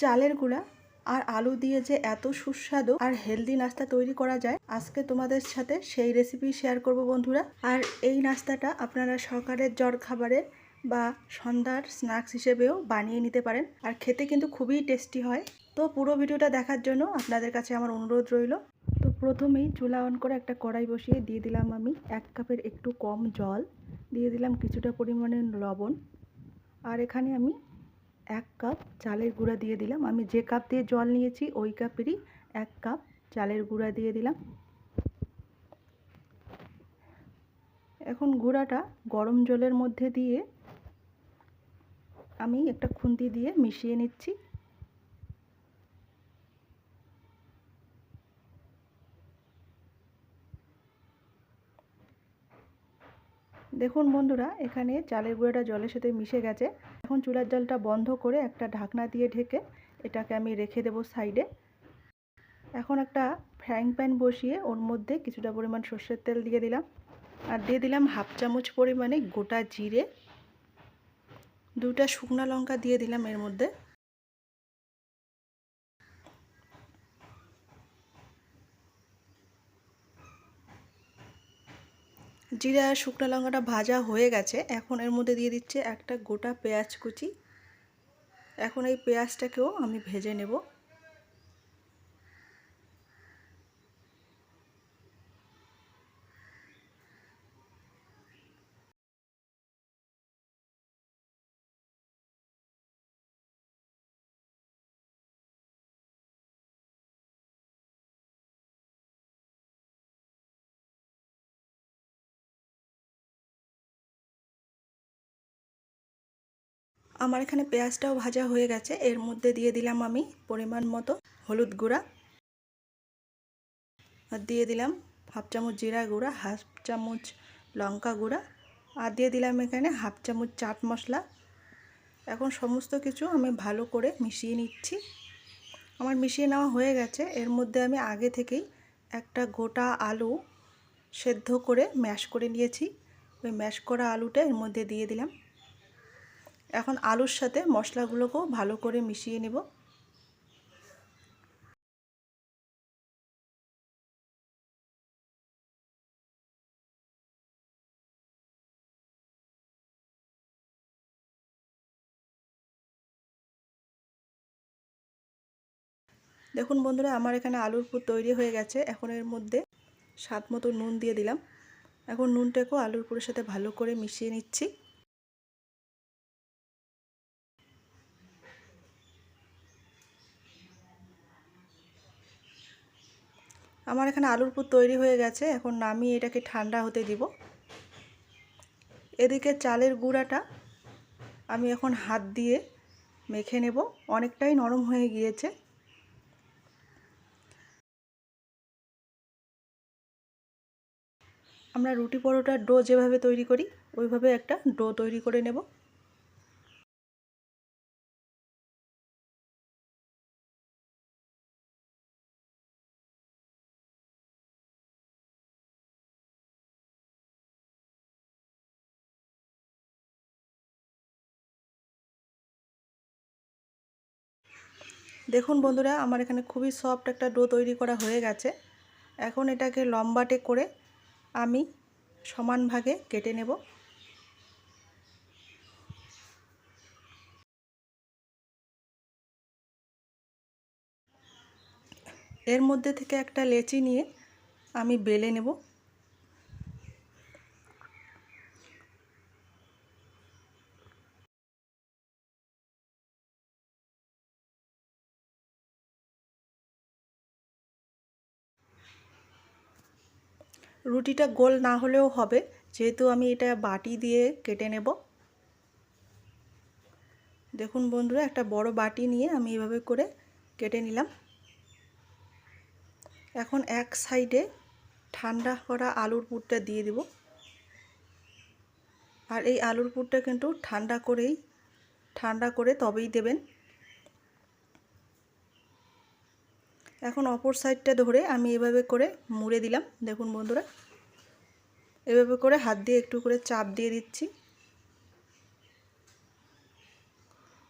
চালের গুঁড়া আর আলু দিয়ে যে এত সুস্বাদু আর হেলদি নাস্তা তৈরি করা যায়, আজকে তোমাদের সাথে সেই রেসিপি শেয়ার করব বন্ধুরা। আর এই নাস্তাটা আপনারা সকালের জ্বর খাবারের বা সন্ধ্যার স্ন্যাক্স হিসেবেও বানিয়ে নিতে পারেন। আর খেতে কিন্তু খুবই টেস্টি হয়। তো পুরো ভিডিওটা দেখার জন্য আপনাদের কাছে আমার অনুরোধ রইল। তো প্রথমেই চুলা অন করে একটা কড়াই বসিয়ে দিয়ে দিলাম আমি এক কাপের একটু কম জল। দিয়ে দিলাম কিছুটা পরিমাণে লবণ। আর এখানে আমি এক কাপ চালের গুঁড়া দিয়ে দিলাম। আমি যে কাপ দিয়ে জল নিয়েছি, ওই কাপেরই এক কাপ চালের গুঁড়া দিয়ে দিলাম। এখন গুঁড়াটা গরম জলের মধ্যে দিয়ে আমি একটা খুন্তি দিয়ে মিশিয়ে নিচ্ছি। দেখুন বন্ধুরা, এখানে চালের গুঁড়াটা জলের সাথে মিশে গেছে। এখন চুলার জলটা বন্ধ করে একটা ঢাকনা দিয়ে ঢেকে এটাকে আমি রেখে দেব সাইডে। এখন একটা ফ্রাইং প্যান বসিয়ে ওর মধ্যে কিছুটা পরিমাণ সর্ষের তেল দিয়ে দিলাম। আর দিয়ে দিলাম হাফ চামচ পরিমাণে গোটা জিরে দুটা শুকনা লঙ্কা দিয়ে দিলাম এর মধ্যে। জিরা, শুকনো লঙ্কাটা ভাজা হয়ে গেছে। এখন এর মধ্যে দিয়ে দিচ্ছে একটা গোটা পেঁয়াজ কুচি। এখন এই পেঁয়াজটাকেও আমি ভেজে নেব। আমার এখানে পেঁয়াজটাও ভাজা হয়ে গেছে। এর মধ্যে দিয়ে দিলাম আমি পরিমাণ মতো হলুদ গুঁড়া। আর দিয়ে দিলাম হাফ চামচ জিরা গুঁড়া, হাফ চামচ লঙ্কা গুঁড়া। আর দিয়ে দিলাম এখানে হাফ চামচ চাট মশলা। এখন সমস্ত কিছু আমি ভালো করে মিশিয়ে নিচ্ছি। আমার মিশিয়ে নেওয়া হয়ে গেছে। এর মধ্যে আমি আগে থেকেই একটা গোটা আলু সেদ্ধ করে ম্যাশ করে নিয়েছি। ওই ম্যাশ করা আলুটা এর মধ্যে দিয়ে দিলাম। এখন আলুর সাথে মশলাগুলোকেও ভালো করে মিশিয়ে নেব। দেখুন বন্ধুরা, আমার এখানে আলুর পুর তৈরি হয়ে গেছে। এখন এর মধ্যে স্বাদ মতো নুন দিয়ে দিলাম। এখন নুনটাকেও আলুর পুরের সাথে ভালো করে মিশিয়ে নিচ্ছি। আমার এখানে আলুর পুর তৈরি হয়ে গেছে, এখন নামিয়ে এটাকে ঠান্ডা হতে দিব। এদিকে চালের গুঁড়াটা আমি এখন হাত দিয়ে মেখে নেব, অনেকটাই নরম হয়ে গিয়েছে। আমরা রুটি পরোটার ডো যেভাবে তৈরি করি, ওইভাবে একটা ডো তৈরি করে নেব। দেখুন বন্ধুরা, আমার এখানে খুবই সফট একটা ডো তৈরি করা হয়ে গেছে। এখন এটাকে লম্বাটে করে আমি সমান ভাগে কেটে নেব। এর মধ্যে থেকে একটা লেচি নিয়ে আমি বেলে নেব। রুটিটা গোল না হলেও হবে। যেহেতু আমি এটা বাটি দিয়ে কেটে নেব। দেখুন বন্ধুরা, একটা বড় বাটি নিয়ে আমি এভাবে করে কেটে নিলাম। এখন এক সাইডে ঠান্ডা করা আলুর পুরটা দিয়ে দেব। আর এই আলুর পুরটা কিন্তু ঠান্ডা করেই, ঠান্ডা করে তবেই দেবেন। এখন অপর সাইডটা ধরে আমি এভাবে করে মুড়ে দিলাম। দেখুন বন্ধুরা, এভাবে করে হাত দিয়ে একটু করে চাপ দিয়ে দিচ্ছি।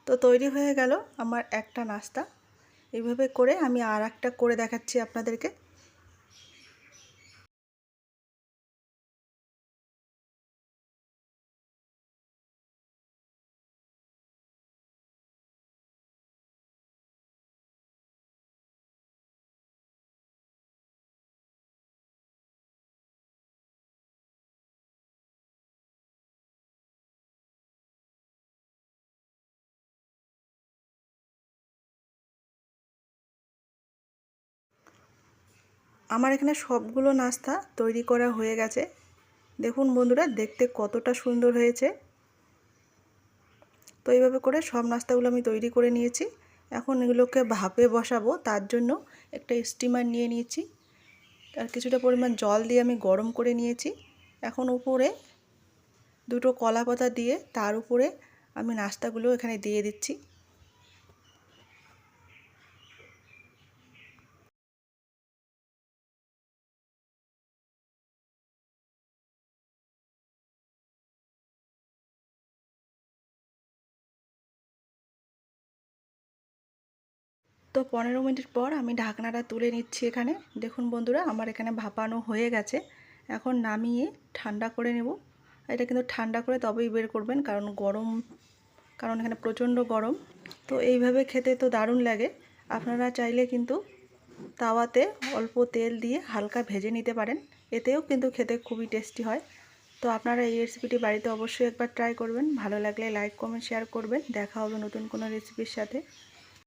তো তৈরি হয়ে গেল আমার একটা নাস্তা। এভাবে করে আমি আর একটা করে দেখাচ্ছি আপনাদেরকে। আমার এখানে সবগুলো নাস্তা তৈরি করা হয়ে গেছে। দেখুন বন্ধুরা, দেখতে কতটা সুন্দর হয়েছে। তো এইভাবে করে সব নাস্তাগুলো আমি তৈরি করে নিয়েছি। এখন এগুলোকে ভাপে বসাবো, তার জন্য একটা স্টিমার নিয়ে নিয়েছি। আর কিছুটা পরিমাণ জল দিয়ে আমি গরম করে নিয়েছি। এখন উপরে দুটো কলা পাতা দিয়ে তার উপরে আমি নাস্তাগুলো এখানে দিয়ে দিচ্ছি। তো পনেরো মিনিট পর আমি ঢাকনাটা তুলে নিচ্ছি এখানে। দেখুন বন্ধুরা, আমার এখানে ভাপানো হয়ে গেছে। এখন নামিয়ে ঠান্ডা করে নেব। এটা কিন্তু ঠান্ডা করে তবেই বের করবেন, কারণ গরম, কারণ এখানে প্রচণ্ড গরম। তো এইভাবে খেতে তো দারুণ লাগে। আপনারা চাইলে কিন্তু তাওয়াতে অল্প তেল দিয়ে হালকা ভেজে নিতে পারেন। এতেও কিন্তু খেতে খুবই টেস্টি হয়। তো আপনারা এই রেসিপিটি বাড়িতে অবশ্যই একবার ট্রাই করবেন। ভালো লাগলে লাইক, কমেন্ট, শেয়ার করবেন। দেখা হবে নতুন কোনো রেসিপির সাথে।